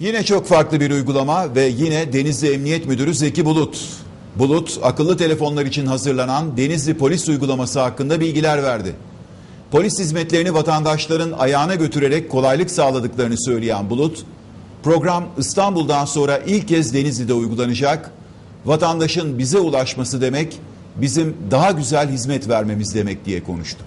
Yine çok farklı bir uygulama ve yine Denizli Emniyet Müdürü Zeki Bulut. Bulut, akıllı telefonlar için hazırlanan Denizli Polis uygulaması hakkında bilgiler verdi. Polis hizmetlerini vatandaşların ayağına götürerek kolaylık sağladıklarını söyleyen Bulut, program İstanbul'dan sonra ilk kez Denizli'de uygulanacak. Vatandaşın bize ulaşması demek, bizim daha güzel hizmet vermemiz demek diye konuştu.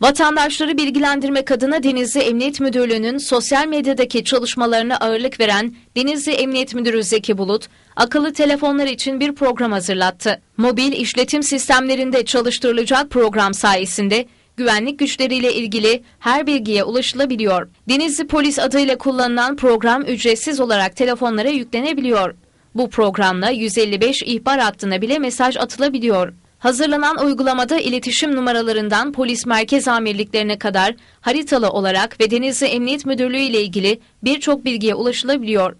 Vatandaşları bilgilendirmek adına Denizli Emniyet Müdürlüğü'nün sosyal medyadaki çalışmalarına ağırlık veren Denizli Emniyet Müdürü Zeki Bulut, akıllı telefonlar için bir program hazırlattı. Mobil işletim sistemlerinde çalıştırılacak program sayesinde güvenlik güçleriyle ilgili her bilgiye ulaşılabiliyor. Denizli Polis adıyla kullanılan program ücretsiz olarak telefonlara yüklenebiliyor. Bu programla 155 ihbar hattına bile mesaj atılabiliyor. Hazırlanan uygulamada iletişim numaralarından polis merkez amirliklerine kadar haritalı olarak ve Denizli Emniyet Müdürlüğü ile ilgili birçok bilgiye ulaşılabiliyor.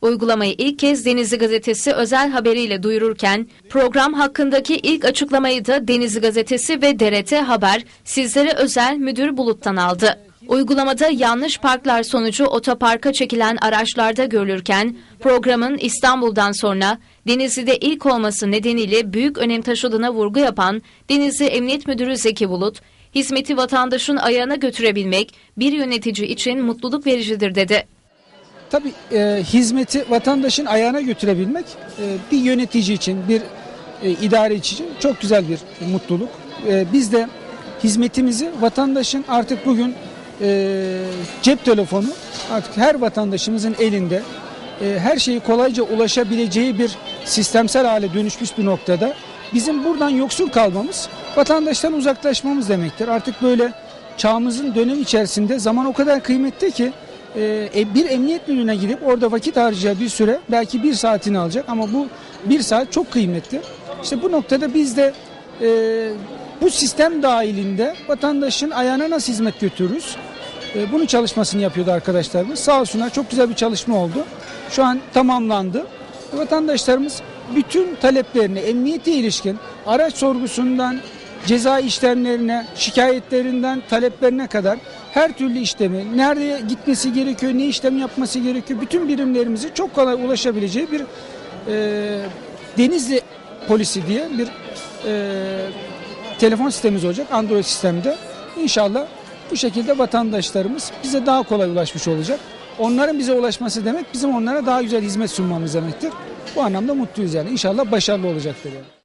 Uygulamayı ilk kez Denizli Gazetesi özel haberiyle duyururken program hakkındaki ilk açıklamayı da Denizli Gazetesi ve DRT Haber sizlere özel müdür buluttan aldı. Uygulamada yanlış parklar sonucu otoparka çekilen araçlarda görülürken programın İstanbul'dan sonra Denizli'de ilk olması nedeniyle büyük önem taşıdığına vurgu yapan Denizli Emniyet Müdürü Zeki Bulut, hizmeti vatandaşın ayağına götürebilmek bir yönetici için mutluluk vericidir dedi. Tabii e, hizmeti vatandaşın ayağına götürebilmek e, bir yönetici için, bir e, idareci için çok güzel bir mutluluk. E, biz de hizmetimizi vatandaşın artık bugün e, cep telefonu artık her vatandaşımızın elinde e, her şeyi kolayca ulaşabileceği bir sistemsel hale dönüşmüş bir noktada bizim buradan yoksul kalmamız vatandaştan uzaklaşmamız demektir. Artık böyle çağımızın dönem içerisinde zaman o kadar kıymetli ki e, bir emniyet müdürüne gidip orada vakit harcayacağı bir süre belki bir saatini alacak ama bu bir saat çok kıymetli. İşte bu noktada biz de e, bu sistem dahilinde vatandaşın ayağına nasıl hizmet götürürüz? E, bunun çalışmasını yapıyordu arkadaşlarımız. Sağ olsunlar çok güzel bir çalışma oldu. Şu an tamamlandı. Vatandaşlarımız bütün taleplerini emniyete ilişkin araç sorgusundan ceza işlemlerine, şikayetlerinden taleplerine kadar her türlü işlemi, nereye gitmesi gerekiyor, ne işlem yapması gerekiyor, bütün birimlerimizi çok kolay ulaşabileceği bir e, Denizli polisi diye bir e, telefon sistemimiz olacak Android sistemde. İnşallah bu şekilde vatandaşlarımız bize daha kolay ulaşmış olacak. Onların bize ulaşması demek bizim onlara daha güzel hizmet sunmamız demektir. Bu anlamda mutluyuz yani. İnşallah başarılı olacaktır yani.